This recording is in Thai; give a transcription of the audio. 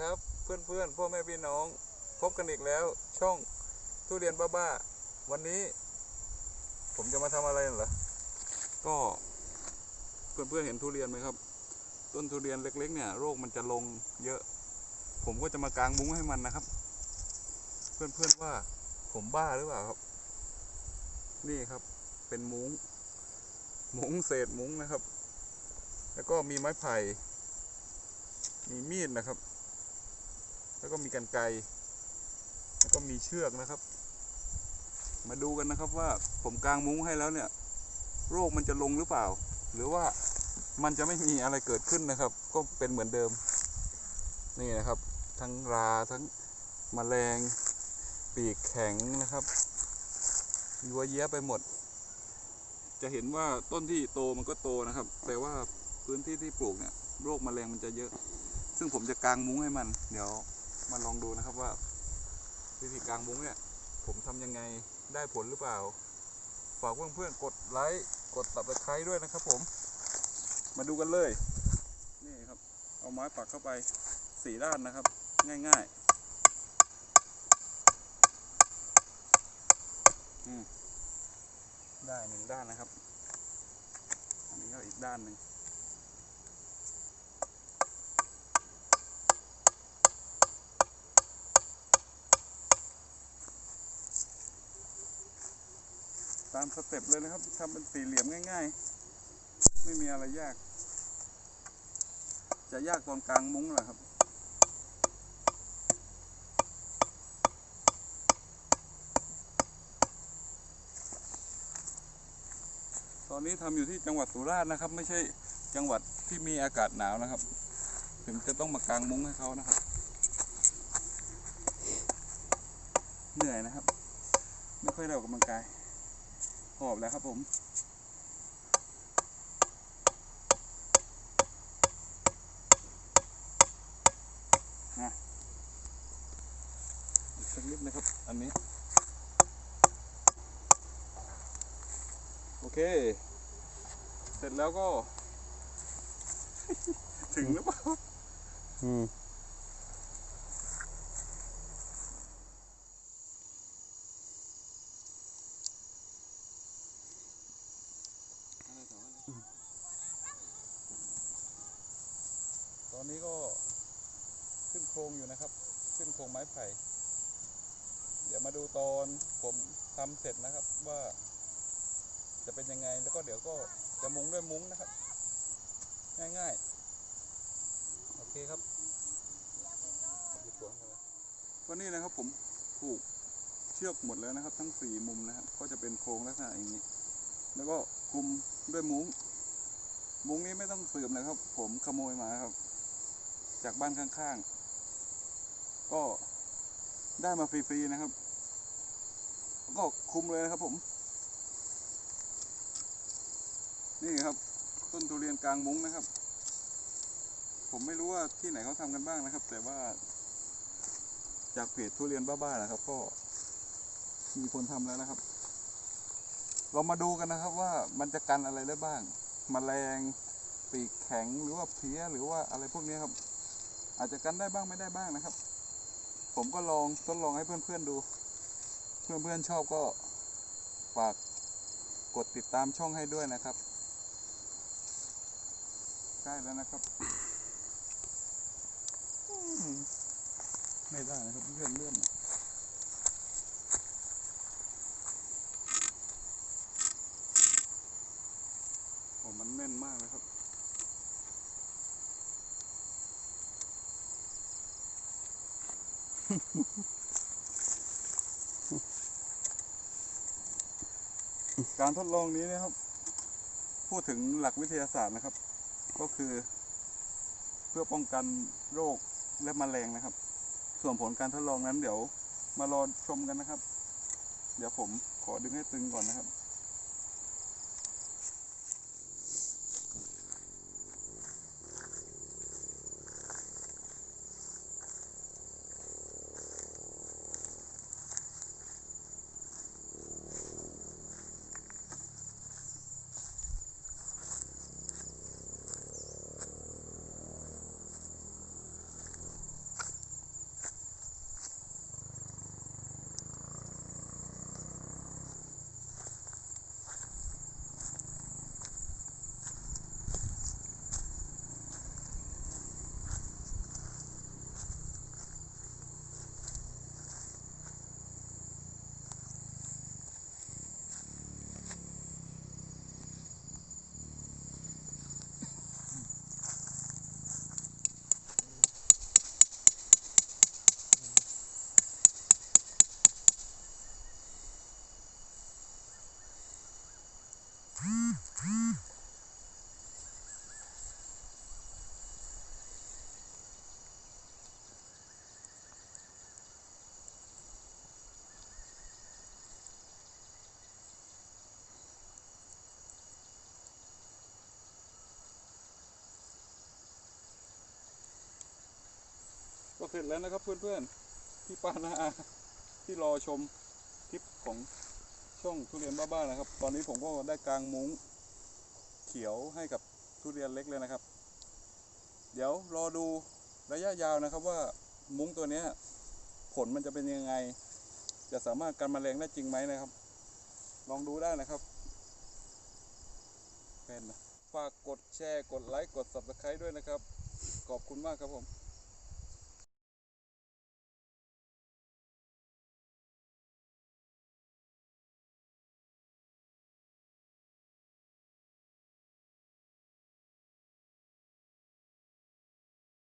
ครับเพื่อนเพื่อนๆพ่อแม่พี่น้อง พบกันอีกแล้ว ช่องทุเรียนบ้าๆวันนี้ ผมจะมาทำอะไรเหรอก็เพื่อนเพื่อนๆเห็นทุเรียนไหมครับ ต้นทุเรียนเล็ก ๆ เนี่ยโรคมันจะลงเยอะ ผมก็จะมากางมุ้งให้มันนะครับ เพื่อนเพื่อนๆว่า ผมบ้าหรือเปล่าครับ นี่ครับ เป็นมุ้งมุ้งเศษมุ้งนะครับ แล้วก็มีไม้ไผ่มีมีดนะครับ แล้วก็มีกันไกแล้วก็มีเชือกนะครับ มาดูกันนะครับว่าผมกางมุ้งให้แล้วเนี่ย โรคมันจะลงหรือเปล่า หรือว่ามันจะไม่มีอะไรเกิดขึ้นนะครับ ก็เป็นเหมือนเดิม นี่นะครับ ทั้งราทั้งแมลง ปีกแข็งนะครับยัวเยี้ยไปหมด จะเห็นว่าต้นที่โตมันก็โตนะครับ แต่ว่าพื้นที่ที่ปลูกเนี่ยโรคแมลงมันจะเยอะ ซึ่งผมจะกางมุ้งให้มัน เดี๋ยว มาลองดูนะครับว่า วิธีกลางมุ้งเนี่ย ผมทำยังไงได้ผลหรือเปล่า ฝากเพื่อนๆกดไลค์กดตับตะไคร้ด้วยนะครับผม มาดูกันเลย นี่ครับ เอาไม้ปักเข้าไปสี่ด้านนะครับ ง่ายๆได้หนึ่งด้านนะครับ อันนี้ก็อีกด้านหนึ่ง ตามสเต็ปเลยนะครับทำเป็นสี่เหลี่ยมง่าย ๆ ไม่มีอะไรยาก จะยากตอนกลางมุ้งแหละครับตอนนี้ทำอยู่ที่จังหวัดสุราษฎร์นะครับ ไม่ใช่จังหวัดที่มีอากาศหนาวนะครับ ถึงจะต้องมากางมุ้งให้เขานะครับ เหนื่อยนะครับ ไม่ค่อยได้ออกกำลังกาย หอบแล้วครับผม นะอีกสักนิดนะครับ อันนี้ โอเค เสร็จแล้วก็ ถึงหรือเปล่า อืม อนนี้ก็ขึ้นโครงอยู่นะครับ ขึ้นโครงไม้ไผ่ เดี๋ยวมาดูตอนผมทำเสร็จนะครับว่า จะเป็นยังไงแล้วก็เดี๋ยวก็จะมุงด้วยมุ้งนะครับ ง่ายๆ โอเคครับก็นี่นะครับผมผูกเชือกหมดแล้วนะครับ ทั้งสี่มุมนะครับ ก็จะเป็นโครงลักษณะอย่างนี้ แล้วก็คลุมด้วยมุ้งมุ้งนี้ไม่ต้องสืบนะครับ ผมขโมยมาครับ จากบ้านข้างๆ ก็ได้มาฟรีๆนะครับ ก็คุ้มเลยนะครับผม นี่ครับ ต้นทุเรียนกลางมุ้งนะครับ ผมไม่รู้ว่าที่ไหนเขาทำกันบ้างนะครับ แต่ว่า จากเพจทุเรียนบ้าๆนะครับ ก็มีคนทำแล้วนะครับ เรามาดูกันนะครับว่ามันจะกันอะไรได้บ้างมแมลงปีกแข็งหรือว่าเพี้ยหรือว่าอะไรพวกนี้ครับ อาจจะกันได้บ้างไม่ได้บ้างนะครับ ผมก็ลองทดลองให้เพื่อนๆดู เพื่อนๆชอบก็ฝากกดติดตามช่องให้ด้วยนะครับใกล้แล้วนะครับ ไม่ได้นะครับเลื่อนเลื่อนโอ้มันแน่นมากเลยครับ การทดลองนี้นะครับ พูดถึงหลักวิทยาศาสตร์นะครับ ก็คือ เพื่อป้องกันโรคและแมลงนะครับ ส่วนผลการทดลองนั้นเดี๋ยวมารอชมกันนะครับ เดี๋ยวผมขอดึงให้ตึงก่อนนะครับ เสร็จแล้วนะครับเพื่อนๆพี่ป้านาอาที่รอชมคลิปของช่องทุเรียนบ้าๆนะครับ ตอนนี้ผมก็ได้กางมุ้งเขียวให้กับทุเรียนเล็กเลยนะครับ เดี๋ยวรอดูระยะยาวนะครับว่ามุ้งตัวนี้ผลมันจะเป็นยังไง จะสามารถกันแมลงได้จริงไหมนะครับ ลองดูได้นะครับเป็นฝากกดแชร์กดไลค์กด subscribe ด้วยนะครับ ขอบคุณมากครับผม